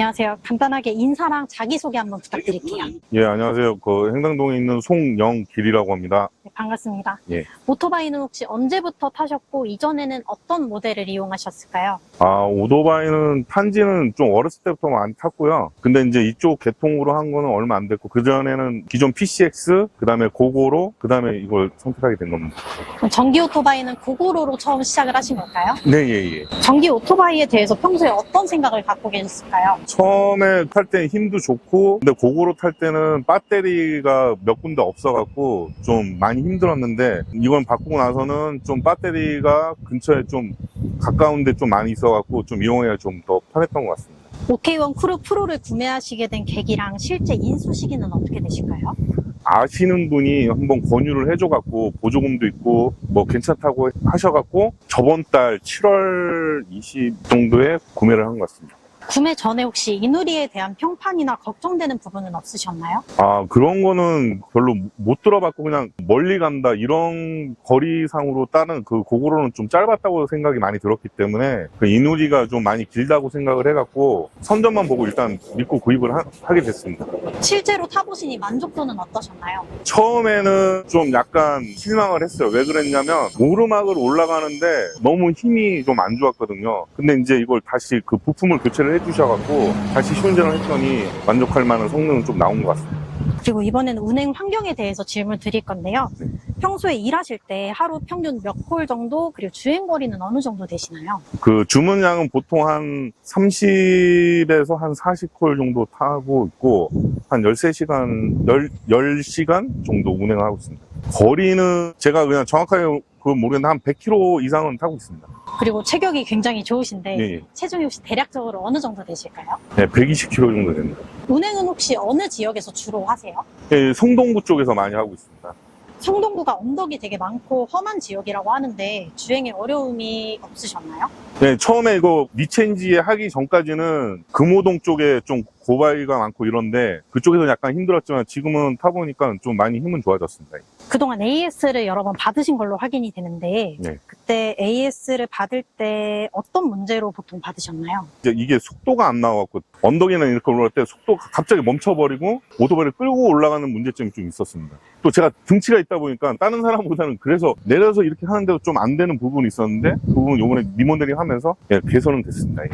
안녕하세요. 간단하게 인사랑 자기소개 한번 부탁드릴게요. 예, 안녕하세요. 그 행당동에 있는 송영길이라고 합니다. 네, 반갑습니다. 예. 오토바이는 혹시 언제부터 타셨고 이전에는 어떤 모델을 이용하셨을까요? 아, 오토바이는 탄지는 좀 어렸을 때부터 많이 탔고요. 근데 이제 이쪽 개통으로 한 거는 얼마 안 됐고, 그전에는 기존 PCX, 그 다음에 고고로, 그 다음에 이걸 선택하게 된 겁니다. 그럼 전기 오토바이는 고고로로 처음 시작을 하신 걸까요? 네, 예, 예. 전기 오토바이에 대해서 평소에 어떤 생각을 갖고 계셨을까요? 처음에 탈 때 힘도 좋고, 근데 고고로 탈 때는 배터리가 몇 군데 없어갖고 좀 많이 힘들었는데, 이건 바꾸고 나서는 좀 배터리가 근처에 좀 가까운데 좀 많이 있어갖고 좀 이용해야 좀 더 편했던 것 같습니다. 오케이원 크루 프로를 구매하시게 된 계기랑 실제 인수 시기는 어떻게 되실까요? 아시는 분이 한번 권유를 해줘갖고 보조금도 있고 뭐 괜찮다고 하셔갖고 저번 달 7월 20 정도에 구매를 한 것 같습니다. 구매 전에 혹시 이누리에 대한 평판이나 걱정되는 부분은 없으셨나요? 아 그런 거는 별로 못 들어봤고 그냥 멀리 간다 이런 거리상으로 따는 그 고고로는 좀 짧았다고 생각이 많이 들었기 때문에 그 이누리가 좀 많이 길다고 생각을 해갖고 선전만 보고 일단 믿고 구입을 하, 하게 됐습니다. 실제로 타보시니 만족도는 어떠셨나요? 처음에는 좀 약간 실망을 했어요. 왜 그랬냐면 오르막을 올라가는데 너무 힘이 좀 안 좋았거든요. 근데 이제 이걸 다시 그 부품을 교체를 해주셔갖고 다시 시운전을 했더니 만족할 만한 성능은 좀 나온 것 같습니다. 그리고 이번에는 운행 환경에 대해서 질문 드릴 건데요. 네. 평소에 일하실 때 하루 평균 몇 콜 정도 그리고 주행 거리는 어느 정도 되시나요? 그 주문량은 보통 한 30에서 한 40콜 정도 타고 있고 한 13시간, 10, 10시간 정도 운행하고 있습니다. 거리는 제가 그냥 정확하게 그건 모르겠는데 한 100km 이상은 타고 있습니다. 그리고 체격이 굉장히 좋으신데 예, 예. 체중이 혹시 대략적으로 어느 정도 되실까요? 네, 120km 정도 됩니다. 운행은 혹시 어느 지역에서 주로 하세요? 예, 성동구 쪽에서 많이 하고 있습니다. 성동구가 언덕이 되게 많고 험한 지역이라고 하는데 주행에 어려움이 없으셨나요? 네, 처음에 이거 리체인지 하기 전까지는 금호동 쪽에 좀 고바위가 많고 이런데 그쪽에서 약간 힘들었지만 지금은 타보니까 좀 많이 힘은 좋아졌습니다. 그동안 AS를 여러 번 받으신 걸로 확인이 되는데 네. 그때 AS를 받을 때 어떤 문제로 보통 받으셨나요? 이제 이게 속도가 안 나와갖고 언덕이나 이렇게 올라갈 때 속도가 갑자기 멈춰버리고 오토바이를 끌고 올라가는 문제점이 좀 있었습니다. 또 제가 등치가 있다 보니까 다른 사람보다는 그래서 내려서 이렇게 하는데도 좀 안 되는 부분이 있었는데 그 부분 요번에 리모델링 하면서 예, 개선은 됐습니다. 예.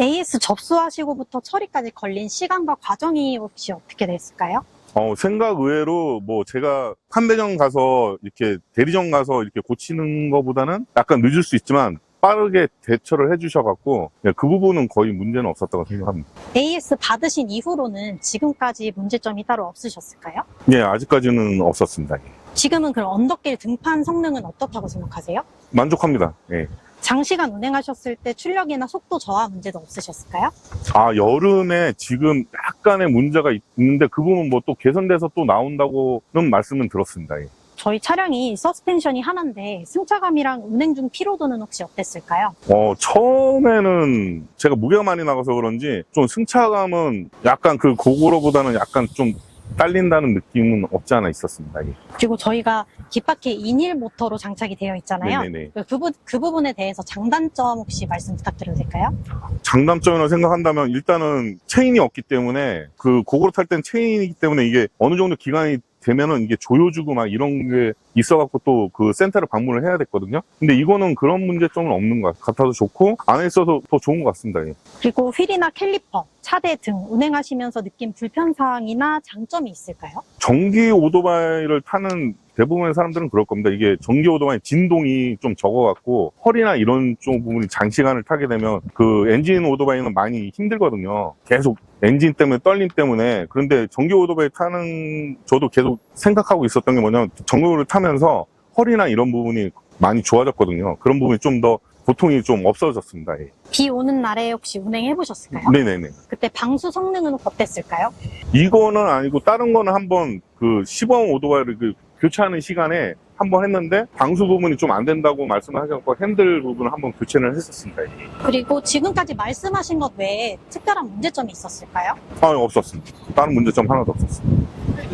AS 접수하시고부터 처리까지 걸린 시간과 과정이 혹시 어떻게 됐을까요? 어, 생각 의외로 뭐 제가 판매점 가서 이렇게 대리점 가서 이렇게 고치는 것보다는 약간 늦을 수 있지만 빠르게 대처를 해주셔갖고 예, 그 부분은 거의 문제는 없었다고 생각합니다. AS 받으신 이후로는 지금까지 문제점이 따로 없으셨을까요? 예, 아직까지는 없었습니다. 예. 지금은 그럼 언덕길 등판 성능은 어떻다고 생각하세요? 만족합니다. 예. 장시간 운행하셨을 때 출력이나 속도 저하 문제도 없으셨을까요? 아, 여름에 지금 약간의 문제가 있는데 그 부분 뭐 또 개선돼서 또 나온다고는 말씀은 들었습니다. 예. 저희 차량이 서스펜션이 하나인데 승차감이랑 운행 중 피로도는 혹시 어땠을까요? 어, 처음에는 제가 무게가 많이 나가서 그런지 좀 승차감은 약간 그 고고로보다는 약간 좀 딸린다는 느낌은 없지 않아 있었습니다. 예. 그리고 저희가 뒷바퀴 인일 모터로 장착이 되어 있잖아요. 네네네. 그, 부, 그 부분에 대해서 장단점 혹시 말씀 부탁드려도 될까요? 장단점이라고 생각한다면 일단은 체인이 없기 때문에 그 고고로 탈땐 체인이기 때문에 이게 어느 정도 기간이 되면은 이게 조여주고 막 이런 게 있어갖고 또 그 센터를 방문을 해야 됐거든요. 근데 이거는 그런 문제점은 없는 것 같아서 좋고 안에 있어서 더 좋은 것 같습니다. 예. 그리고 휠이나 캘리퍼, 차대 등 운행하시면서 느낀 불편사항이나 장점이 있을까요? 전기 오토바이를 타는 대부분의 사람들은 그럴 겁니다. 이게 전기 오토바이 진동이 좀 적어갖고 허리나 이런 쪽 부분이 장시간을 타게 되면 그 엔진 오토바이는 많이 힘들거든요. 계속 엔진 때문에 떨림 때문에 그런데 전기 오토바이 타는 저도 계속 생각하고 있었던 게 뭐냐면 전기를 타면 서 허리나 이런 부분이 많이 좋아졌거든요. 그런 부분이 좀더 고통이 좀 없어졌습니다. 예. 비 오는 날에 혹시 운행해 보셨을까요? 네네네. 그때 방수 성능은 어땠을까요? 이거는 아니고 다른 거는 한번 그 시범 오토바이를 그 교체하는 시간에 한번 했는데 방수 부분이 좀 안 된다고 말씀을 하셔서 핸들 부분을 한번 교체를 했었습니다. 그리고 지금까지 말씀하신 것 외에 특별한 문제점이 있었을까요? 아, 없었습니다. 다른 문제점 하나도 없었습니다.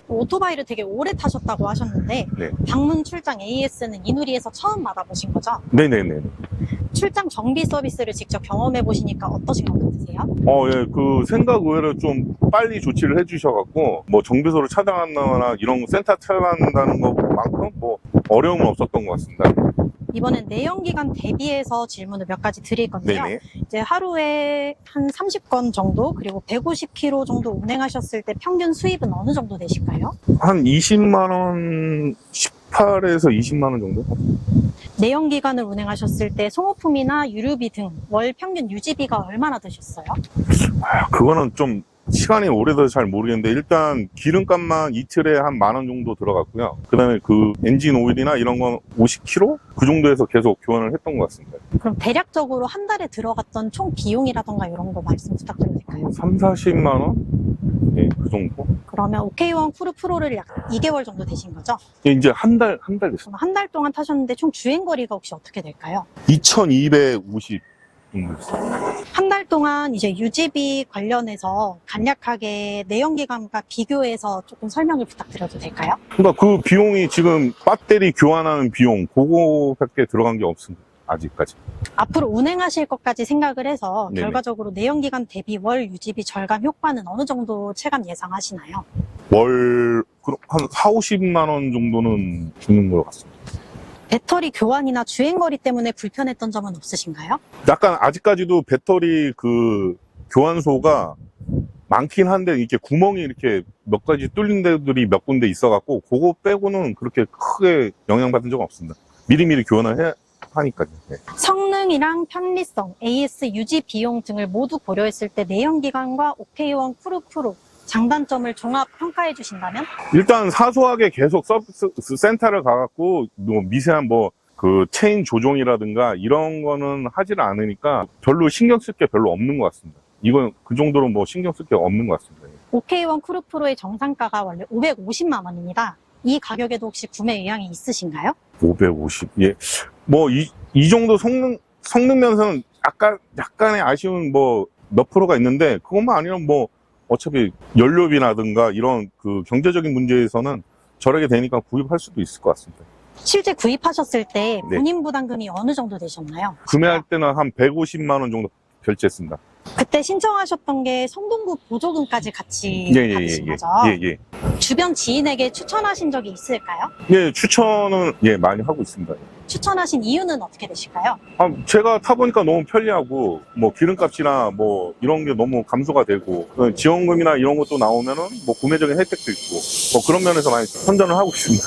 오토바이를 되게 오래 타셨다고 하셨는데 네. 방문 출장 AS는 이누리에서 처음 받아보신 거죠? 네네네. 출장 정비 서비스를 직접 경험해 보시니까 어떠신 것 같으세요? 어, 예, 그 생각 의외로 좀 빨리 조치를 해주셔갖고, 뭐 정비소를 찾아간다거나 이런 센터 찾아간다는 것만큼 뭐 어려움은 없었던 것 같습니다. 이번엔 내연기관 대비해서 질문을 몇 가지 드릴 건데요. 네네. 이제 하루에 한 30건 정도 그리고 150km 정도 운행하셨을 때 평균 수입은 어느 정도 되실까요? 한 20만 원, 18에서 20만 원 정도? 내연기관을 운행하셨을 때 송호품이나 유류비 등 월 평균 유지비가 얼마나 드셨어요? 아, 그거는 좀 시간이 오래돼서 잘 모르겠는데 일단 기름값만 이틀에 한 만 원 정도 들어갔고요. 그다음에 그 엔진 오일이나 이런 건 50kg 그 정도에서 계속 교환을 했던 것 같습니다. 그럼 대략적으로 한 달에 들어갔던 총 비용이라던가 이런 거 말씀 부탁드려도 될까요? 3, 40만 원? 예, 그 정도. 그러면 오케이원 쿠르 프로를 약 2개월 정도 되신 거죠? 예, 이제 한 달 한 달 됐어요. 한 달 동안 타셨는데 총 주행 거리가 혹시 어떻게 될까요? 2,250 정도 됐어요. 한 달 동안 이제 유지비 관련해서 간략하게 내연기관과 비교해서 조금 설명을 부탁드려도 될까요? 그러니까 그 비용이 지금 배터리 교환하는 비용 그거밖에 들어간 게 없습니다. 아직까지. 앞으로 운행하실 것까지 생각을 해서 네네. 결과적으로 내연기관 대비 월 유지비 절감 효과는 어느 정도 체감 예상하시나요? 월, 그럼 한 4, 50만 원 정도는 주는 것 같습니다. 배터리 교환이나 주행 거리 때문에 불편했던 점은 없으신가요? 약간 아직까지도 배터리 그 교환소가 많긴 한데 이렇게 구멍이 이렇게 몇 가지 뚫린 데들이 몇 군데 있어갖고 그거 빼고는 그렇게 크게 영향받은 적은 없습니다. 미리미리 교환을 해, 하니까요. 네. 성능이랑 편리성, AS 유지 비용 등을 모두 고려했을 때 내연기관과 오케이원 쿠르 프로 장단점을 종합 평가해 주신다면 일단 사소하게 계속 서비스 센터를 가갖고 뭐 미세한 뭐 그 체인 조종이라든가 이런 거는 하질 않으니까 별로 신경 쓸 게 별로 없는 것 같습니다. 이건 그 정도로 뭐 신경 쓸 게 없는 것 같습니다. 오케이원 쿠르 프로의 정상가가 원래 550만 원입니다. 이 가격에도 혹시 구매 의향이 있으신가요? 550. 예. 뭐, 이, 이 정도 성능, 성능 면에서는 약간, 약간의 아쉬운 뭐, 몇 프로가 있는데, 그것만 아니면 뭐, 어차피 연료비라든가 이런 그 경제적인 문제에서는 저렇게 되니까 구입할 수도 있을 것 같습니다. 실제 구입하셨을 때 네. 본인 부담금이 어느 정도 되셨나요? 구매할 때는 한 150만 원 정도 결제했습니다. 그때 신청하셨던 게 성동구 보조금까지 같이 예, 예, 예, 받으신 예. 거죠? 예, 예. 주변 지인에게 추천하신 적이 있을까요? 예, 추천은, 예, 많이 하고 있습니다. 추천하신 이유는 어떻게 되실까요? 아, 제가 타보니까 너무 편리하고, 뭐, 기름값이나 뭐, 이런 게 너무 감소가 되고, 그 지원금이나 이런 것도 나오면은, 뭐, 구매적인 혜택도 있고, 뭐, 그런 면에서 많이 선전을 하고 있습니다.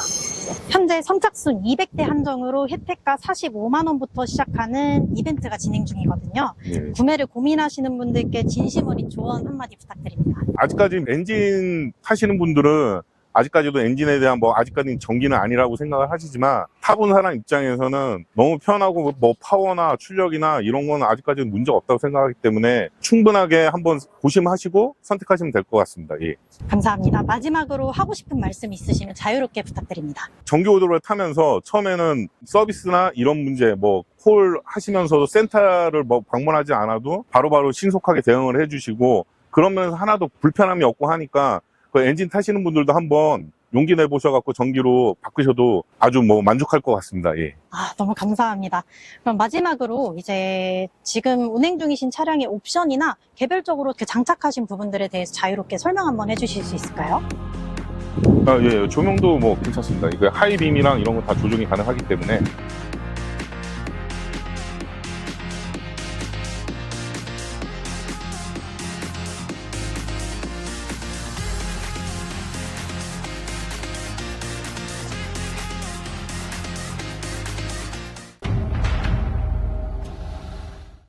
현재 선착순 200대 한정으로 혜택가 45만 원부터 시작하는 이벤트가 진행 중이거든요. 예. 구매를 고민하시는 분들께 진심 어린 조언 한마디 부탁드립니다. 아직까지 엔진 타시는 분들은 아직까지도 엔진에 대한 뭐 아직까지는 전기는 아니라고 생각을 하시지만 타본 사람 입장에서는 너무 편하고 뭐 파워나 출력이나 이런 건 아직까지는 문제가 없다고 생각하기 때문에 충분하게 한번 고심하시고 선택하시면 될 것 같습니다. 예. 감사합니다. 마지막으로 하고 싶은 말씀 있으시면 자유롭게 부탁드립니다. 전기 오도를 타면서 처음에는 서비스나 이런 문제 뭐콜 하시면서도 센터를 뭐 방문하지 않아도 바로바로 신속하게 대응을 해주시고 그런 면에서 하나도 불편함이 없고 하니까 그 엔진 타시는 분들도 한번 용기 내보셔갖고 전기로 바꾸셔도 아주 뭐 만족할 것 같습니다. 예. 아, 너무 감사합니다. 그럼 마지막으로 이제 지금 운행 중이신 차량의 옵션이나 개별적으로 그 장착하신 부분들에 대해서 자유롭게 설명 한번 해주실 수 있을까요? 아, 예, 조명도 뭐 괜찮습니다. 이거 하이빔이랑 이런 거 다 조정이 가능하기 때문에